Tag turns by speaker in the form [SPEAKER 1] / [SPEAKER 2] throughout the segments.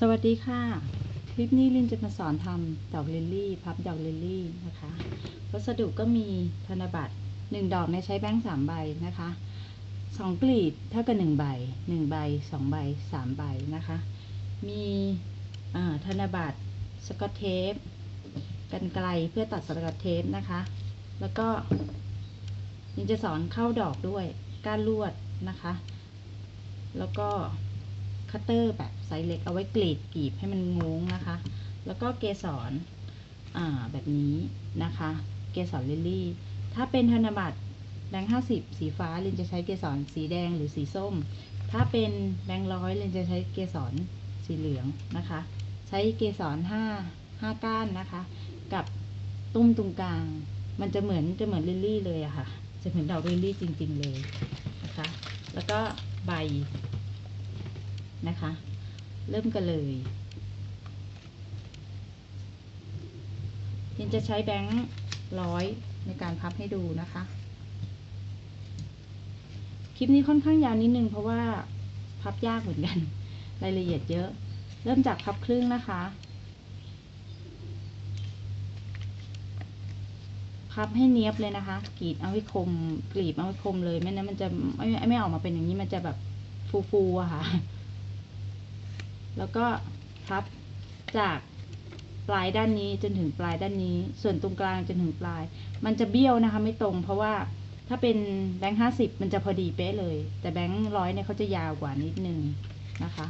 [SPEAKER 1] สวัสดีค่ะ คลิปนี้ลินจะมาสอนทำดอกลิลลี่ พับดอกลิลลี่นะคะ วัสดุก็มีธนบัตรหนึ่งดอกเนี่ยใช้แบงค์สามใบนะคะสองกลีบเท่ากับหนึ่งใบหนึ่งใบสองใบสามใบนะคะ มีธนบัตรสกอตเทปกันไกลเพื่อตัดสกอตเทปนะคะ แล้วก็ลินจะสอนเข้าดอกด้วยก้านลวดนะคะ แล้วก็ คัตเตอร์แบบไซส์เล็กเอาไว้กรีดกรีบให้มันงงนะคะ แล้วก็เกสรอ่าแบบนี้นะคะ เกสรลิลลี่ ถ้าเป็นธนบัตรแบงค์ห้าสิบสีฟ้าลินจะใช้เกสรสีแดงหรือสีส้ม ถ้าเป็นแบงค์ร้อยลินจะใช้เกสรสีเหลืองนะคะ ใช้เกสรห้าห้าก้านนะคะ กับตุ้มตรงกลาง มันจะเหมือนจะเหมือนลิลลี่เลยอะค่ะ จะเหมือนดอกลิลลี่จริง ๆ เลยนะคะ แล้วก็ใบ นะคะ เริ่มกันเลยยินจะใช้แบงค์ร้อยในการพับให้ดูนะคะ คลิปนี้ค่อนข้างยาวนิดนึงเพราะว่าพับยากเหมือนกัน รายละเอียดเยอะ เริ่มจากพับครึ่งนะคะ พับให้เนี้ยบเลยนะคะ กรีดเอาให้คม กรีบเอาให้คมเลย ไม่นั้นมันจะไม่ไม่ออกมาเป็นอย่างนี้ มันจะแบบฟูๆอะค่ะ แล้วก็พับจากปลายด้านนี้จนถึงปลายด้านนี้ ส่วนตรงกลางจนถึงปลาย มันจะเบี้ยวนะคะไม่ตรง เพราะว่าถ้าเป็นแบงค์ห้าสิบมันจะพอดีเป๊ะเลย แต่แบงค์ร้อยเนี่ยเขาจะยาวกว่านิดนึงนะคะ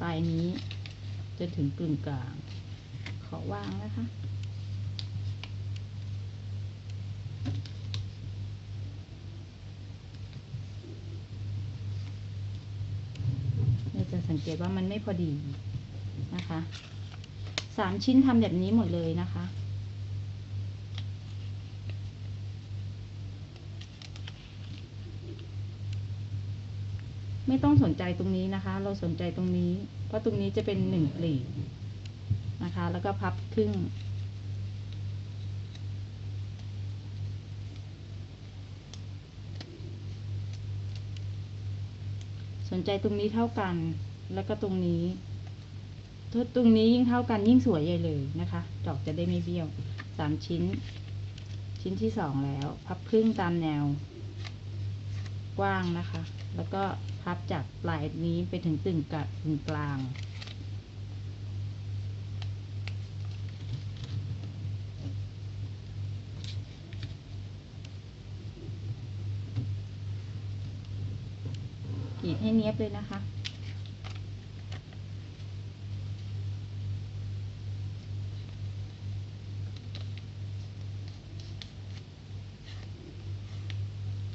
[SPEAKER 1] ปลายนี้จนถึงกึ่งกลาง ขอวางนะคะ เราจะ สังเกตว่ามันไม่พอดีนะคะสามชิ้นทำแบบนี้หมดเลยนะคะ ไม่ต้องสนใจตรงนี้นะคะ เราสนใจตรงนี้ เพราะตรงนี้จะเป็นหนึ่งกลีบนะคะ แล้วก็พับครึ่งสนใจตรงนี้เท่ากัน แล้วก็ตรงนี้ตรงนี้ยิ่งเท่ากันยิ่งสวยใหญ่เลยนะคะ ดอกจะได้ไม่เบี้ยวสามชิ้น ชิ้นที่สองแล้ว พับครึ่งตามแนว กว้างนะคะ แล้วก็พับจากปลายนี้ไปถึงตึงกะตึงกลางกรีดให้เนี้ยบเลยนะคะ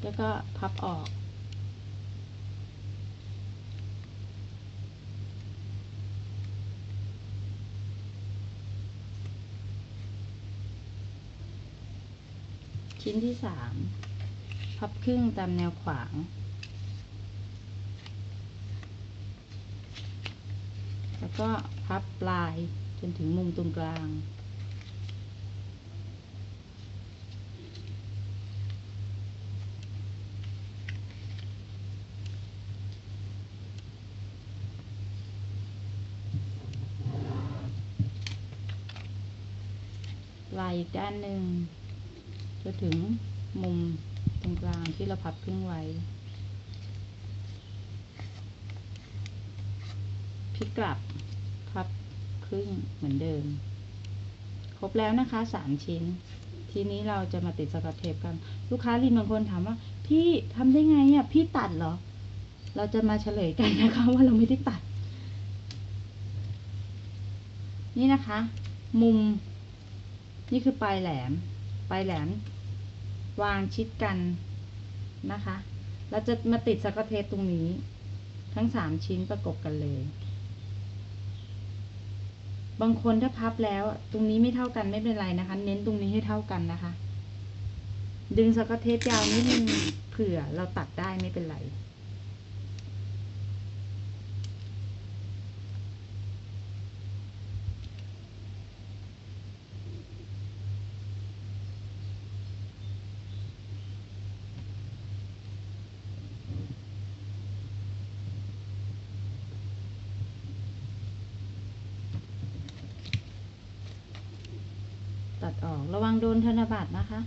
[SPEAKER 1] แล้วก็พับออก ชิ้นที่สามพับครึ่งตามแนวขวางแล้วก็พับปลายจนถึงมุมตรงกลาง อีกด้านหนึ่งจนถึงมุมตรงกลางที่เราพับครึ่งไว้พลิกกลับพับครึ่งเหมือนเดิม ครบแล้วนะคะสามชิ้น ทีนี้เราจะมาติดสกอตเทปกัน ลูกค้าลินบางคนถามว่า พี่ทำได้ไงอะพี่ตัดเหรอ เราจะมาเฉลยกันนะคะว่าเราไม่ได้ตัด นี่นะคะ มุม นี่คือปลายแหลม ปลายแหลม วางชิดกันนะคะ เราจะมาติดสกอตเทปตรงนี้ ทั้งสามชิ้นประกบกันเลย บางคนถ้าพับแล้ว ตรงนี้ไม่เท่ากันไม่เป็นไรนะคะ เน้นตรงนี้ให้เท่ากันนะคะ ดึงสกอตเทปยาวนิดนึงเผื่อเราตัดได้ไม่เป็นไร โดนธนบัตรนะคะ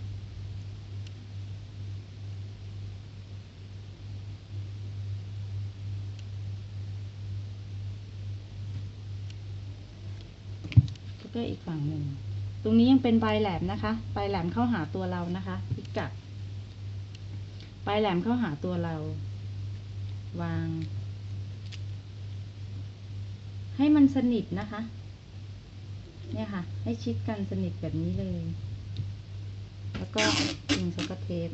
[SPEAKER 1] แล้วก็อีกฝั่งหนึ่ง ตรงนี้ยังเป็นปลายแหลมนะคะปลายแหลมเข้าหาตัวเรานะคะพิกัดปลายแหลมเข้าหาตัวเรา วาง ให้มันสนิทนะคะ เนี่ยค่ะ ให้ชิดกันสนิทแบบนี้เลย แล้วก็ดึงสกอตเทป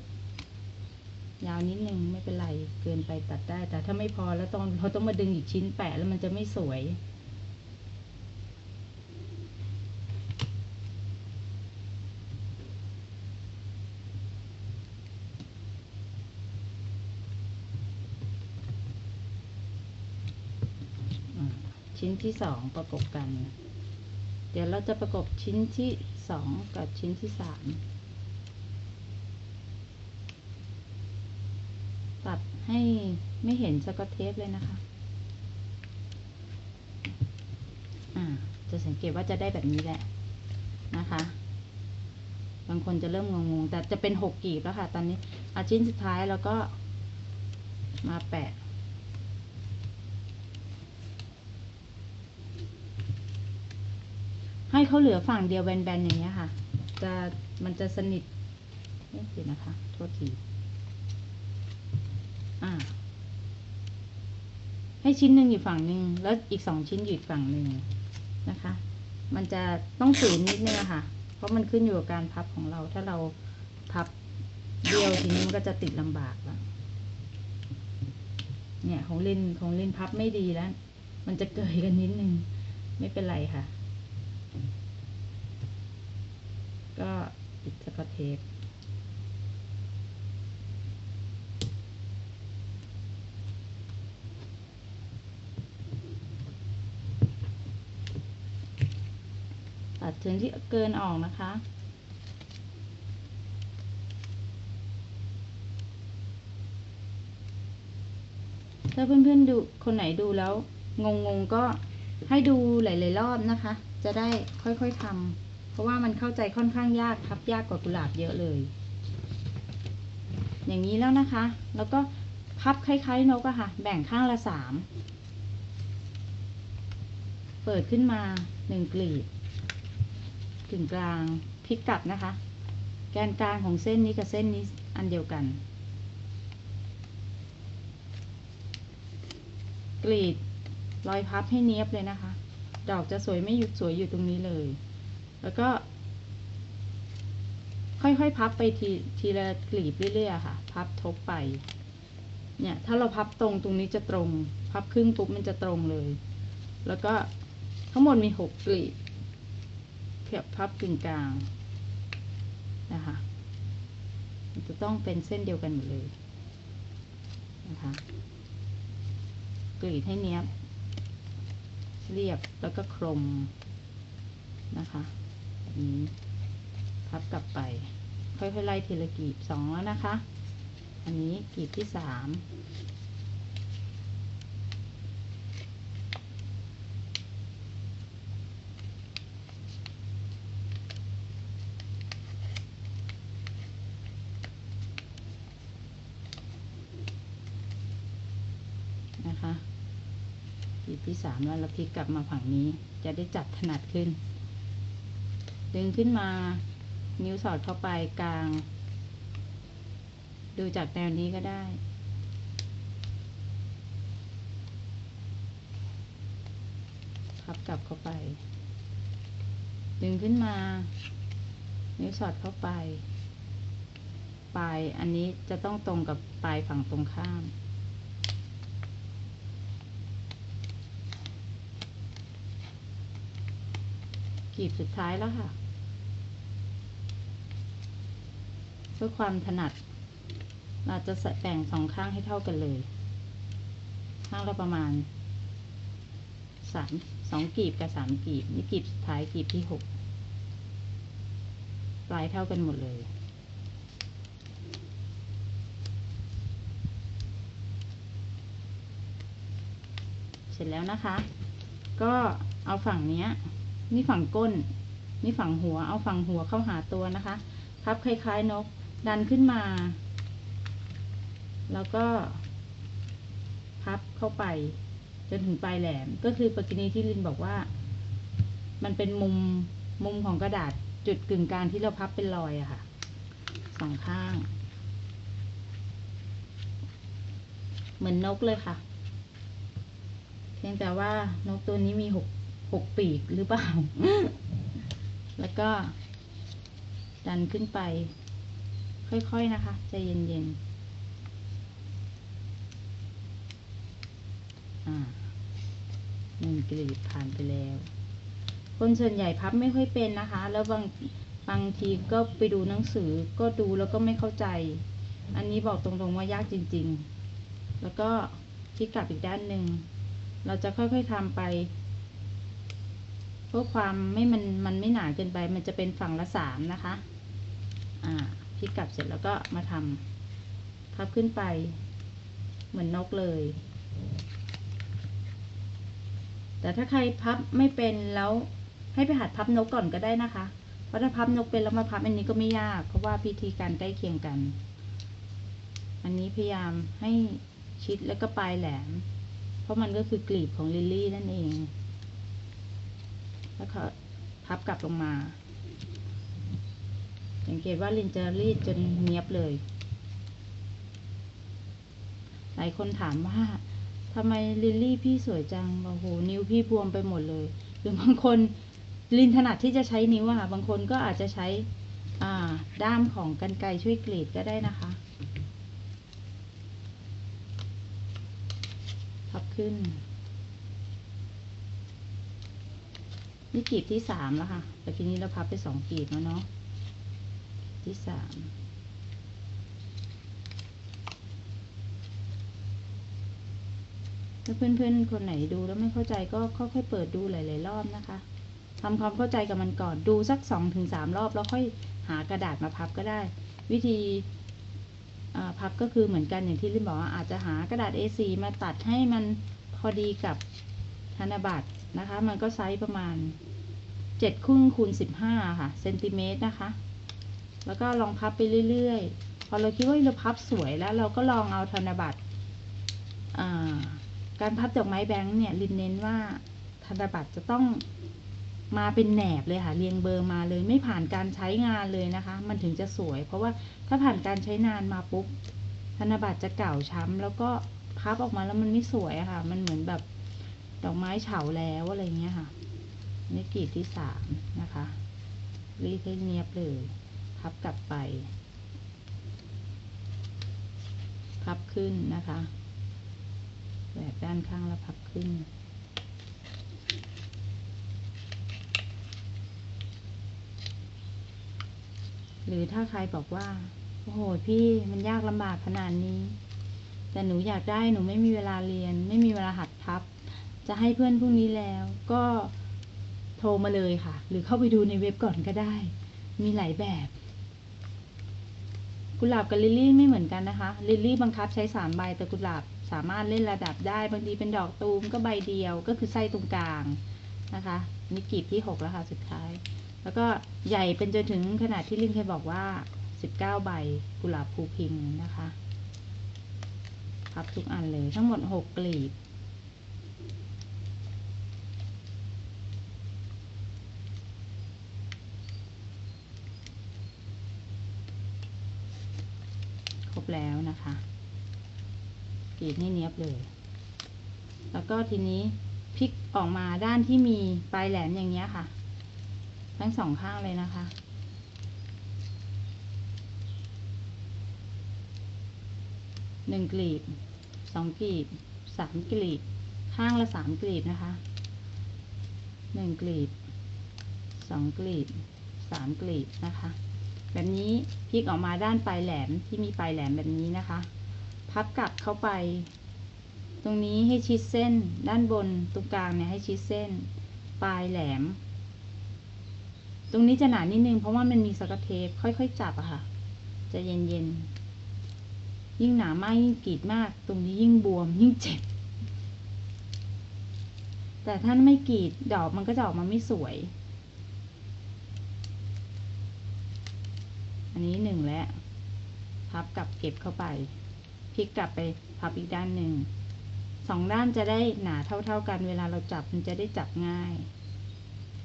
[SPEAKER 1] ยาวนิดนึงไม่เป็นไรเกินไปตัดได้ แต่ถ้าไม่พอแล้วต้องเราต้องมาดึงอีกชิ้นแปะแล้วมันจะไม่สวย ชิ้นที่สองประกบกัน เดี๋ยวเราจะประกบชิ้นที่สองกับชิ้นที่สาม ตัด ให้ไม่เห็นสกอตเทปเลยนะคะอ่าจะสังเกตว่าจะได้แบบนี้แหละนะคะ บางคนจะเริ่มงงๆ แต่จะเป็นหกกีบแล้วค่ะ ตอนนี้อาชิ้นสุดท้ายแล้วก็มาแปะให้เขาเหลือฝั่งเดียวแบนๆอย่างเงี้ยค่ะ จะมันจะสนิทเอ๊ะเดี๋ยวนะคะ โทษที อ่าให้ชิ้นหนึ่งอยู่ฝั่งหนึ่งแล้วอีกสองชิ้นอยู่อีกฝั่งหนึ่งนะคะ มันจะต้องฝืนนิดนึงค่ะ เพราะมันขึ้นอยู่กับการพับของเรา ถ้าเราพับเดียวทีนี้มันก็จะติดลำบากแล้วเนี่ยของเล่นของเล่นพับไม่ดีแล้ว มันจะเกยกันนิดนึง ไม่เป็นไรค่ะ ก็ติดสกอตเทป ดส่วนที่เกินออกนะคะ ถ้าเพื่อนๆดูคนไหนดูแล้วงงๆก็ให้ดูหลายๆรอบนะคะ จะได้ค่อยๆทำเพราะว่ามันเข้าใจค่อนข้างยากพับยากกว่ากุหลาบเยอะเลย อย่างนี้แล้วนะคะ แล้วก็พับคล้ายๆนกอะค่ะ แบ่งข้างละสามเปิดขึ้นมาหนึ่งกลีบ กึ่งกลางพลิกกลับนะคะ แกนกลางของเส้นนี้กับเส้นนี้อันเดียวกัน กรีดรอยพับให้เนี้ยบเลยนะคะ ดอกจะสวยไม่หยุดสวยอยู่ตรงนี้เลย แล้วก็ ค่อยๆพับไปทีทีละกลีบเรื่อยๆค่ะ พับทบไป เนี่ย ถ้าเราพับตรงตรงนี้จะตรง พับครึ่งปุ๊บมันจะตรงเลย แล้วก็ทั้งหมดมีหกกลีบ บพับกึ่งกลางนะคะมันจะต้องเป็นเส้นเดียวกันหมดเลยนะคะกรีดให้เนี้ยบ เรียบแล้วก็คลมนะคะแบบนี้พับกลับไป ค่อยๆไล่ทีละกลีบสองแล้วนะคะ อันนี้กลีบที่สาม นะคะกลีบที่ สามแล้วเราพลิกกลับมาฝั่งนี้ จะได้จับถนัดขึ้น ดึงขึ้นมา นิ้วสอดเข้าไปกลาง ดูจากแนวนี้ก็ได้ พับกลับเข้าไป ดึงขึ้นมา นิ้วสอดเข้าไป ปลายอันนี้จะต้องตรงกับปลายฝั่งตรงข้าม กลีบสุดท้ายแล้วค่ะ เพื่อความถนัด เราจะใส่แบ่งสองข้างให้เท่ากันเลย ข้างละประมาณสามสองกลีบกับสามกลีบ นี่กลีบสุดท้ายกลีบที่หกปลายเท่ากันหมดเลยเสร็จแล้วนะคะ ก็เอาฝั่งเนี้ย นี่ฝั่งก้น นี่ฝั่งหัว เอาฝั่งหัวเข้าหาตัวนะคะ พับคล้ายๆนก ดันขึ้นมา แล้วก็ พับเข้าไป จนถึงปลายแหลม ก็คือปกินีที่ลินบอกว่า มันเป็นมุมมุมของกระดาษจุดกึ่งกลางที่เราพับเป็นรอยอะค่ะ สองข้าง เหมือนนกเลยค่ะ เพียงแต่ว่านกตัวนี้มีหก หกปีกหรือเปล่า แล้วก็ดันขึ้นไป ค่อยๆนะคะใจเย็นๆอ่าหนึ่งกลีบผ่านไปแล้ว คนส่วนใหญ่พับไม่ค่อยเป็นนะคะ แล้วบางบางทีก็ไปดูหนังสือก็ดูแล้วก็ไม่เข้าใจ อันนี้บอกตรงๆว่ายากจริง ๆ แล้วก็พลิกกลับอีกด้านหนึ่ง เราจะค่อยๆทำไปเพื่อความไม่มันมันไม่หนาเกินไป มันจะเป็นฝั่งละสามนะคะ อ่าพลิกกลับเสร็จแล้วก็มาทำพับขึ้นไปเหมือนนกเลย แต่ถ้าใครพับไม่เป็นแล้วให้ไปหัดพับนกก่อนก็ได้นะคะ เพราะถ้าพับนกเป็นแล้วมาพับอันนี้ก็ไม่ยาก เพราะว่าพิธีการใกล้เคียงกัน อันนี้พยายามให้ชิดแล้วก็ปลายแหลม เพราะมันก็คือกลีบของลิลลี่นั่นเอง แล้วก็พับกลับลงมา สังเกตว่าลินจะรีดจนเนียบเลย หลายคนถามว่าทำไมลิลลี่พี่สวยจัง โอ้โห นิ้วพี่บวมไปหมดเลย หรือบางคนลินถนัดที่จะใช้นิ้วอะค่ะ บางคนก็อาจจะใช้ด้ามของกันไกช่วยกรีดก็ได้นะคะ พับขึ้น นี่กรีบที่สามแล้วค่ะ แต่ทีนี้เราพับไปสองกรีบแล้วเนาะที่สามถ้าเพื่อนๆ คนไหนดูแล้วไม่เข้าใจก็ค่อยๆเปิดดูหลายๆรอบนะคะทำความเข้าใจกับมันก่อนดูสักสองถึงสามรอบแล้วค่อยหากระดาษมาพับก็ได้ วิธีพับก็คือเหมือนกันอย่างที่ลินบอกว่าอาจจะหากระดาษ A4 มาตัดให้มันพอดีกับธนบัตร นะคะ มันก็ไซส์ประมาณเจ็ดครึ่งคูณสิบห้าค่ะเซนติเมตรนะคะ แล้วก็ลองพับไปเรื่อยๆ พอเราคิดว่าเราพับสวยแล้วเราก็ลองเอาธนบัตรการพับดอกไม้แบงค์เนี่ยลินเน้นว่าธนบัตรจะต้องมาเป็นแหนบเลยค่ะเรียงเบอร์มาเลยไม่ผ่านการใช้งานเลยนะคะ มันถึงจะสวย เพราะว่าถ้าผ่านการใช้นานมาปุ๊บธนบัตรจะเก่าช้ำแล้วก็พับออกมาแล้วมันไม่สวยค่ะ มันเหมือนแบบ ดอกไม้เฉาแล้วอะไรเงี้ยค่ะนี่กรีดที่สามนะคะรีดให้เนียบเลยพับกลับไป พับขึ้นนะคะ แบกด้านข้างแล้วพับขึ้น หรือถ้าใครบอกว่า โอ้โหพี่มันยากลำบากขนาดนี้ แต่หนูอยากได้หนูไม่มีเวลาเรียน ไม่มีเวลาหัด จะให้เพื่อนพรุ่งนี้แล้ว ก็โทรมาเลยค่ะ หรือเข้าไปดูในเว็บก่อนก็ได้ มีหลายแบบกุหลาบกับลิลลี่ไม่เหมือนกันนะคะ ลิลลี่บังคับใช้สามใบแต่กุหลาบสามารถเล่นระดับได้ บางทีเป็นดอกตูมก็ใบเดียวก็คือไส้ตรงกลางนะคะนี่กีบที่หกแล้วค่ะสุดท้าย แล้วก็ใหญ่เป็นจนถึงขนาดที่ลินเคยบอกว่าสิบเก้าใบกุหลาบภูพิงนะคะพับทุกอันเลยทั้งหมดหกกลีบ แล้วนะคะกรีดให้เนียบเลย แล้วก็ทีนี้พลิกออกมาด้านที่มีปลายแหลมอย่างเงี้ยค่ะ ทั้งสองข้างเลยนะคะ หนึ่งกลีบสองกลีบสามกลีบ ข้างละสามกลีบนะคะหนึ่งกลีบสองกลีบสามกลีบนะคะ แบบนี้พลิกออกมาด้านปลายแหลมที่มีปลายแหลมแบบนี้นะคะ พับกลับเข้าไป ตรงนี้ให้ชิดเส้น ด้านบนตรงกลางเนี่ยให้ชิดเส้น ปลายแหลม ตรงนี้จะหนานิดนึงเพราะว่ามันมีสกอตเทปค่อยๆจับอะค่ะ จะเย็นๆ ยิ่งหนามากยิ่งกรีดมาก ตรงนี้ยิ่งบวมยิ่งเจ็บ แต่ถ้าไม่กรีดดอกมันก็จะออกมาไม่สวย อันนี้หนึ่งและพับกลับเก็บเข้าไปพลิกกลับไปพับอีกด้านหนึ่งสองด้านจะได้หนาเท่า ๆกัน เวลาเราจับมันจะได้จับง่าย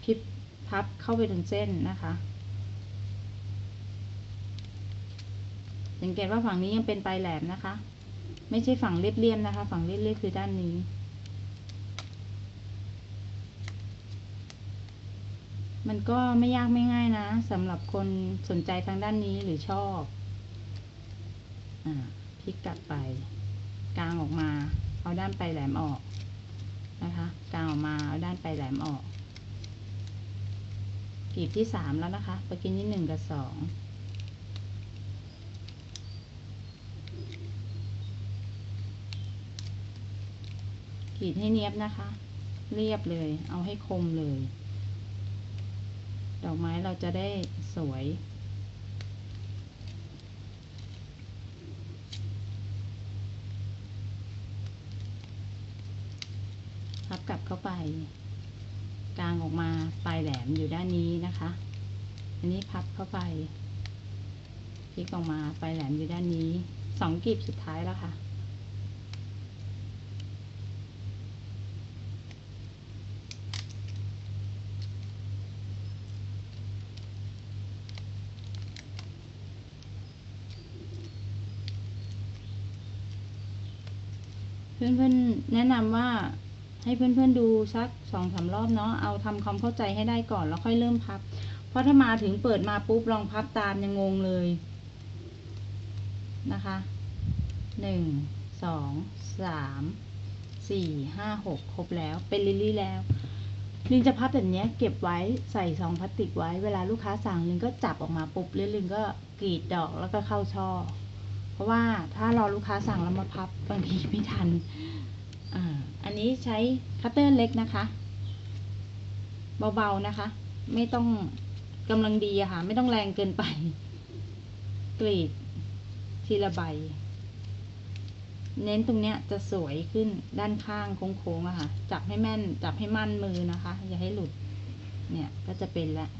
[SPEAKER 1] พลิกพับเข้าไปถึงเส้นนะคะสังเกตว่าฝั่งนี้ยังเป็นปลายแหลมนะคะ ไม่ใช่ฝั่งเรียบๆนะคะ ฝั่งเรียบๆคือด้านนี้ มันก็ไม่ยากไม่ง่ายนะสำหรับคนสนใจทางด้านนี้หรือชอบอพลิกกลับไป กลางออกมา เอาด้านปลายแหลมออกนะคะ กลางออกมาเอาด้านปลายแหลมออกกลีบที่สามแล้วนะคะเมื่อกี้นี้หนึ่งกับสองกรีดให้เนียบนะคะ เรียบเลย เอาให้คมเลย ดอกไม้เราจะได้สวย พับกลับเข้าไป กลางออกมาปลายแหลมอยู่ด้านนี้นะคะ อันนี้พับเข้าไปพลิกออกมาปลายแหลมอยู่ด้านนี้สองกลีบสุดท้ายแล้วค่ะ เพื่อนๆ แนะนำว่าให้เพื่อนๆดูสักสองสามรอบเนาะ เอาทำความเข้าใจให้ได้ก่อนแล้วค่อยเริ่มพับ เพราะถ้ามาถึงเปิดมาปุ๊บลองพับตามยังงงเลยนะคะหนึ่งสองสามสี่ห้าหกครบแล้ว เป็นลิลลี่แล้ว ลินจะพับแบบนี้เก็บไว้ใส่ซองพลาสติกไว้ เวลาลูกค้าสั่งลินก็จับออกมาปุ๊บแล้วลินก็กรีดดอกแล้วก็เข้าช่อ เพราะว่าถ้ารอลูกค้าสั่งแล้วมาพับบางทีไม่ทันอ่าอันนี้ใช้คัตเตอร์เล็กนะคะ เบาๆนะคะ ไม่ต้องกำลังดีอะค่ะ ไม่ต้องแรงเกินไป กรีดทีละใบ เน้นตรงเนี้ยจะสวยขึ้นด้านข้างโค้งๆอะค่ะ จับให้แม่น จับให้มั่นมือนะคะ อย่าให้หลุด เนี่ยก็จะเป็นแล้ว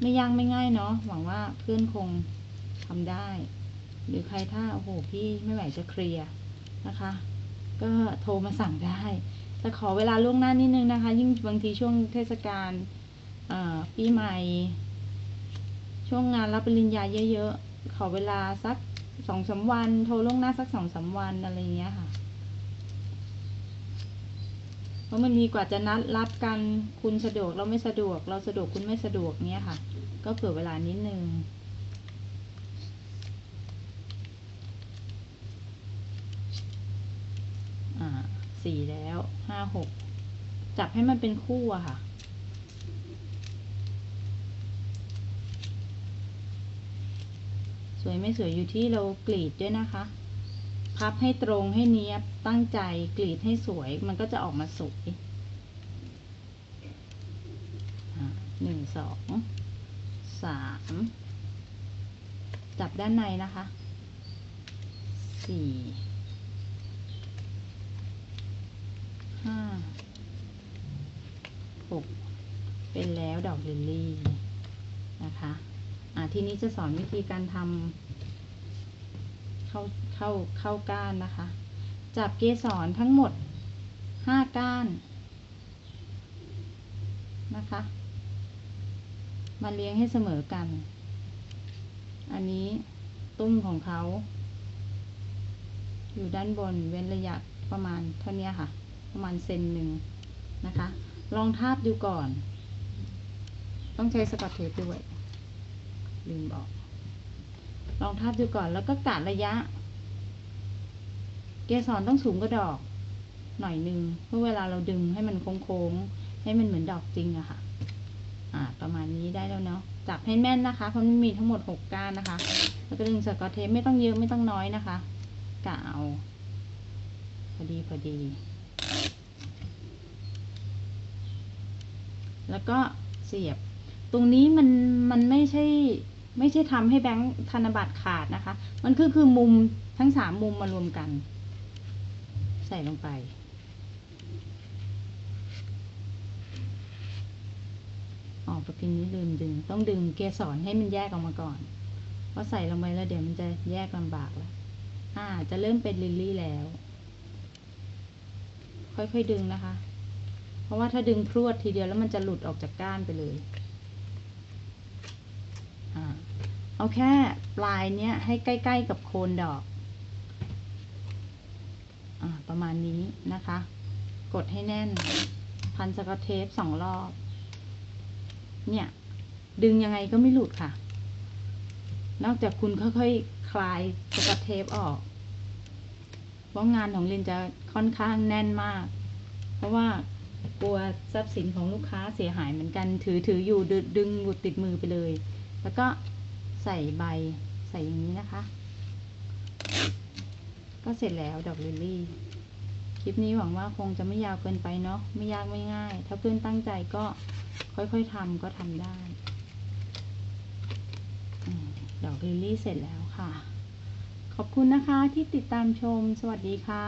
[SPEAKER 1] ไม่ยากไม่ง่ายเนาะ หวังว่าเพื่อนคง ทำได้ หรือใครถ้าโอ้โหพี่ไม่ไหวจะเคลียร์นะคะ ก็โทรมาสั่งได้ แต่ขอเวลาล่วงหน้านิดนึงนะคะ ยิ่งบางทีช่วงเทศกาลเอ่อปีใหม่ ช่วงงานรับปริญญาเยอะๆ ขอเวลาสักสองสามวัน โทรล่วงหน้าสักสองสามวันอะไรเงี้ยค่ะเพราะมันมีกว่าจะนัดรับกันคุณสะดวกเราไม่สะดวก เราสะดวกคุณไม่สะดวกเนี้ยค่ะ ก็เผื่อเวลานิดนึง อ่า สี่แล้วห้าหกจับให้มันเป็นคู่อะค่ะ สวยไม่สวยอยู่ที่เรากรีดด้วยนะคะ พับให้ตรงให้เนี้ยบตั้งใจกรีดให้สวยมันก็จะออกมาสวยหนึ่งสองสามจับด้านในนะคะสี่ ห้าหกเป็นแล้วดอกลิลลี่นะคะอ่าทีนี้จะสอนวิธีการทำเข้าเข้าเข้าก้านนะคะ จับเกสรทั้งหมดห้าก้านนะคะ มาเลี้ยงให้เสมอกัน อันนี้ตุ้มของเขา อยู่ด้านบนเว้นระยะประมาณเท่านี้ค่ะ ประมาณเซนหนึ่งนะคะ ลองทาบดูก่อน ต้องใช้สกอตเทปด้วย ลืมบอก ลองทาบดูก่อนแล้วก็กะระยะ เกสรต้องสูงกว่าดอก หน่อยหนึงเพื่อเวลาเราดึงให้มันโค้งๆ ให้มันเหมือนดอกจริงอะค่ะ อ่า ประมาณนี้ได้แล้วเนาะ จับให้แม่นนะคะเพราะมันมีทั้งหมดหกก้านนะคะ แล้วก็ดึงสกอตเทปไม่ต้องเยอะไม่ต้องน้อยนะคะกะเอาพอดีพอดี แล้วก็เสียบ ตรงนี้มันมันไม่ใช่ไม่ใช่ทำให้แบงค์ธนบัตรขาดนะคะ มันคือคือมุมทั้งสามมุมมารวมกัน ใส่ลงไปอ๋ออ๋อปกินนี้ลืมดึง ต้องดึงเกสรให้มันแยกออกมาก่อน เพราะใส่ลงไปแล้วเดี๋ยวมันจะแยกลำบากแล้วอ่า จะเริ่มเป็นลิลลี่แล้ว ค่อยๆดึงนะคะ ราะว่าถ้าดึงพรวดทีเดียวแล้วมันจะหลุดออกจากก้านไปเลยอเอาแค่ปลายเนี้ยให้ใกล้ ๆ กับโคนดอกอประมาณนี้นะคะ กดให้แน่น พันสกอตเทปสองรอบ เนี่ย ดึงยังไงก็ไม่หลุดค่ะ นอกจากคุณค่อยๆ คลายสกอตเทปออก เพราะงานของลินจะค่อนข้างแน่นมาก เพราะว่า กลัวทรัพย์สินของลูกค้าเสียหายเหมือนกัน ถือถืออยู่ดึงหลุดติดมือไปเลย แล้วก็ใส่ใบใส่อย่างนี้นะคะ ก็เสร็จแล้วดอกลิลลี่ คลิปนี้หวังว่าคงจะไม่ยาวเกินไปเนาะไม่ยากไม่ง่าย ถ้าเพื่อนตั้งใจก็ค่อยๆทำก็ทำได้ดอกลิลลี่เสร็จแล้วค่ะ ขอบคุณนะคะที่ติดตามชม สวัสดีค่ะ